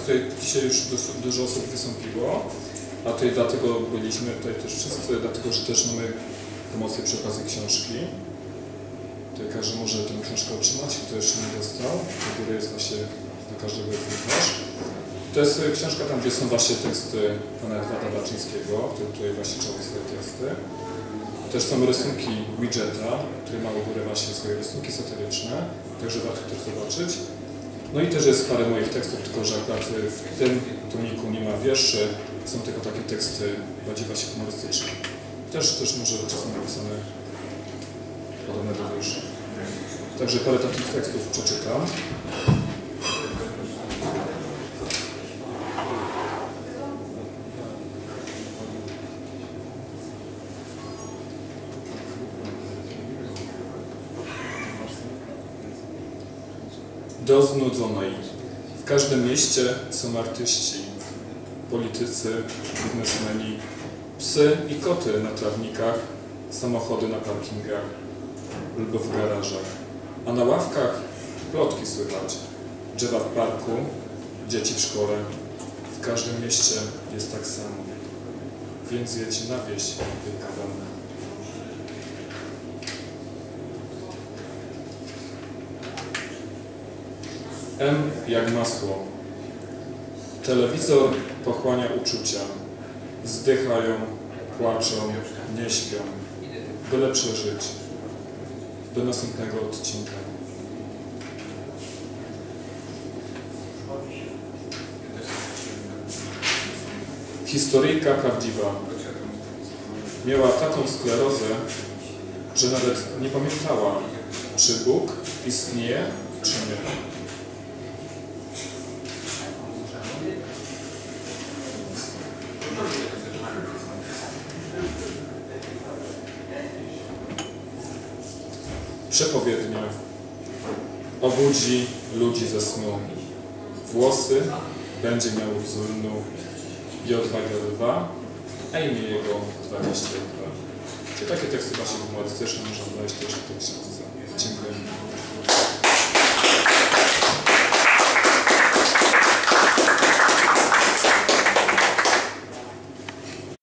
tutaj dzisiaj już dużo osób wystąpiło, a tutaj dlatego byliśmy tutaj też wszyscy, dlatego że też mamy promocję przy okazji książki. Tutaj każdy może tę książkę otrzymać, kto jeszcze nie dostał. Do góry jest właśnie dla każdego egzemplarz. To jest e, książka tam, gdzie są właśnie teksty pana Edwarda Baczyńskiego, który tutaj właśnie czytał swoje teksty. Też są rysunki widgeta, który ma u góry właśnie swoje rysunki satyryczne, także warto też zobaczyć. No i też jest parę moich tekstów, tylko że akurat w tym tomiku nie ma wierszy, są tylko takie teksty bardziej właśnie humorystyczne. Też, też może czasem napisane podobne do wierszy. Także parę takich tekstów przeczytam. Do znudzonej. W każdym mieście są artyści, politycy, biznesmeni, psy i koty na trawnikach, samochody na parkingach lub w garażach. A na ławkach plotki słychać, drzewa w parku, dzieci w szkole. W każdym mieście jest tak samo. Więc jedź na wieś, wykawane. M jak masło. Telewizor pochłania uczucia. Zdychają, płaczą, nie śpią. Byle przeżyć. Do następnego odcinka. Historyjka prawdziwa. Miała taką sklerozę, że nawet nie pamiętała, czy Bóg istnieje, czy nie. Przepowiednia obudzi ludzi ze snu. Włosy będzie miał wzór odwagę lwa, a imię jego 22. Czy takie teksty właśnie humorystyczne można znaleźć też